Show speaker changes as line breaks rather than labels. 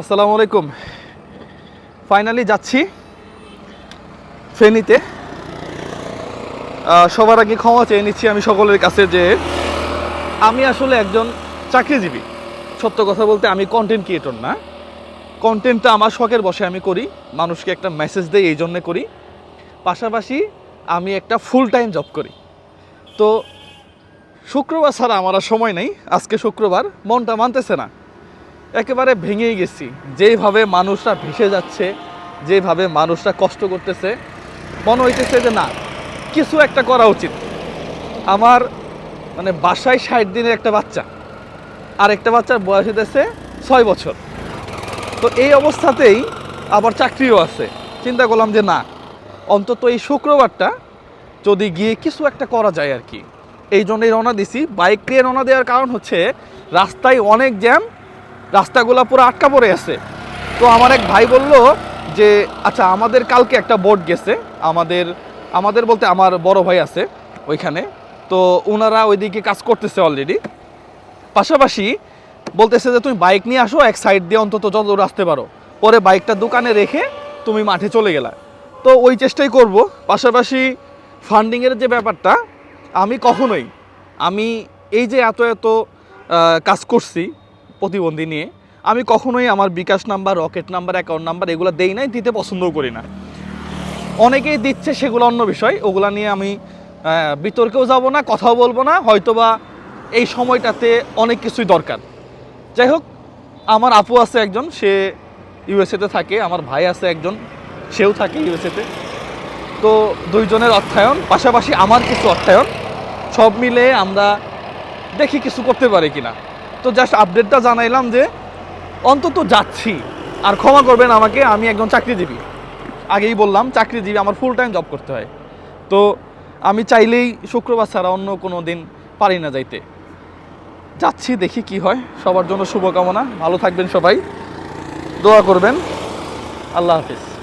আসসালামু আলাইকুম। ফাইনালি যাচ্ছি ফেনীতে। সবার আগে ক্ষমা চেয়ে নিচ্ছি আমি সকলের কাছে যে আমি আসলে একজন চাকরিজীবী। সত্য কথা বলতে আমি কন্টেন্ট ক্রিয়েটর না। কন্টেন্টটা আমার শখের বসে আমি করি, মানুষকে একটা মেসেজ দেই এই জন্যে করি। পাশাপাশি আমি একটা ফুল টাইম জব করি। তো শুক্রবার ছাড়া আমার আর সময় নেই, আজকে শুক্রবার, মনটা মানতেছে না। একেবারে ভেঙেই গেছি। যেইভাবে মানুষরা ভেসে যাচ্ছে যেভাবে মানুষরা কষ্ট করতেছে, মনে হইতেছে যে না, কিছু একটা করা উচিত। আমার মানে বাসায় ষাট দিনের একটা বাচ্চা। আর একটা বাচ্চার বয়স হইতেছে ছয় বছর। তো এই অবস্থাতেই আবার চাকরিও আছে। চিন্তা করলাম যে না, অন্তত এই শুক্রবারটা যদি গিয়ে কিছু একটা করা যায় আর কি। এই জন্যই রওনা দিছি। বাইক নিয়ে রওনা দেওয়ার কারণ হচ্ছে, রাস্তায় অনেক জ্যাম রাস্তাগুলো পুরো আটকা পড়ে আছে। তো আমার এক ভাই বলল যে আচ্ছা আমাদের কালকে একটা বোট গেছে। আমাদের আমাদের বলতে আমার বড় ভাই আছে ওইখানে। তো ওনারা ওইদিকে কাজ করতেছে অলরেডি পাশাপাশি বলতেছে যে, তুমি বাইক নিয়ে আসো, এক সাইড দিয়ে অন্তত যত দূর আসতে পারো। পরে বাইকটা দোকানে রেখে তুমি মাঠে চলে গেলা। তো ওই চেষ্টাই করব। পাশাপাশি ফান্ডিংয়ের যে ব্যাপারটা, আমি কখনোই, আমি এই যে এত এত কাজ করছি প্রতিবন্ধী নিয়ে। আমি কখনোই আমার bKash number, Rocket number, account number এগুলো দেই নাই, দিতে পছন্দও করি না। অনেকেই দিচ্ছে সেগুলো অন্য বিষয়, ওগুলো নিয়ে আমি বিতর্কেও যাব না, কথাও বলব না, হয়তোবা এই সময়টাতে অনেক কিছুই দরকার। যাই হোক, আমার আপু আছে একজন, সে ইউএসএতে থাকে, আমার ভাই আছে একজন, সেও থাকে ইউএসএতে তো দুইজনের অর্থায়ন, পাশাপাশি আমার কিছু অর্থায়ন, সব মিলে আমরা দেখি কিছু করতে পারি কিনা। তো জাস্ট আপডেটটা জানাইলাম যে অন্তত যাচ্ছি। আর ক্ষমা করবেন আমাকে, আমি একজন চাকরিজীবী। আগেই বললাম, চাকরিজীবী, আমার ফুল টাইম জব করতে হয়। তো আমি চাইলেই শুক্রবার ছাড়া অন্য কোনো দিন পারি না যাইতে। যাচ্ছি, দেখি কি হয়। সবার জন্য শুভকামনা। ভালো থাকবেন সবাই। দোয়া করবেন। আল্লাহ হাফিজ।